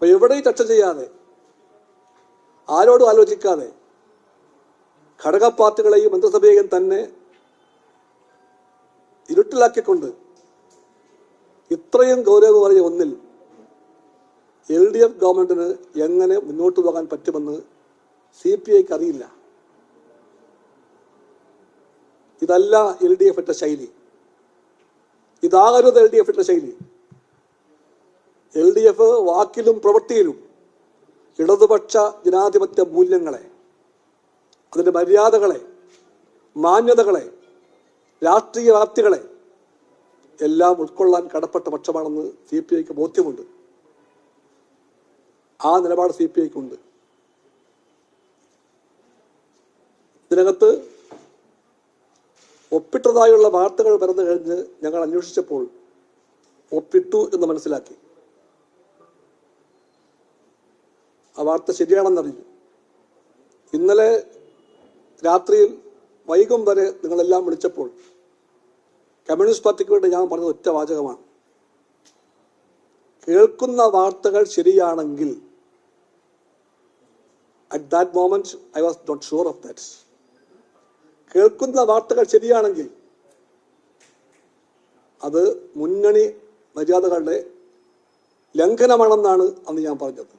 അപ്പൊ എവിടെയും ചർച്ച ചെയ്യാതെ ആരോടും ആലോചിക്കാതെ ഘടക പാർട്ടികളെയും മന്ത്രിസഭയെയും തന്നെ ഇരുട്ടിലാക്കിക്കൊണ്ട് ഇത്രയും ഗൗരവമേറിയ ഒന്നിൽ എൽ ഡി എഫ് ഗവൺമെന്റിന് എങ്ങനെ മുന്നോട്ട് പോകാൻ പറ്റുമെന്ന് സി പി ഐക്ക് അറിയില്ല. ഇതല്ല എൽ ഡി എഫ് ശൈലി. ഇതാകരുത് എൽ ഡി എഫ് ശൈലി. എൽ ഡി എഫ് വാക്കിലും പ്രവൃത്തിയിലും ഇടതുപക്ഷ ജനാധിപത്യ മൂല്യങ്ങളെ അതിന്റെ മര്യാദകളെ മാന്യതകളെ രാഷ്ട്രീയ വ്യാപ്തികളെ എല്ലാം ഉൾക്കൊള്ളാൻ കടപ്പെട്ട പക്ഷമാണെന്ന് സി പി ഐക്ക് ബോധ്യമുണ്ട്. ആ നിലപാട് സി പി ഐക്കുണ്ട്. ഇതിനകത്ത് ഒപ്പിട്ടതായുള്ള വാർത്തകൾ വരുന്ന കഴിഞ്ഞ് ഞങ്ങൾ അന്വേഷിച്ചപ്പോൾ ഒപ്പിട്ടു എന്ന് മനസ്സിലാക്കി. ആ വാർത്ത ശരിയാണെന്നറിഞ്ഞു. ഇന്നലെ രാത്രിയിൽ വൈകും വരെ നിങ്ങളെല്ലാം വിളിച്ചപ്പോൾ കമ്മ്യൂണിസ്റ്റ് പാർട്ടിക്ക് വേണ്ടി ഞാൻ പറഞ്ഞത് ഒറ്റ വാചകമാണ്. കേൾക്കുന്ന വാർത്തകൾ ശരിയാണെങ്കിൽ at that moment I was not sure of that കേൾക്കുന്ന വാർത്തകൾ ശരിയാണെങ്കിൽ അത് മുന്നണി മര്യാദകളുടെ ലംഘനമാണെന്നാണ് അന്ന് ഞാൻ പറഞ്ഞത്.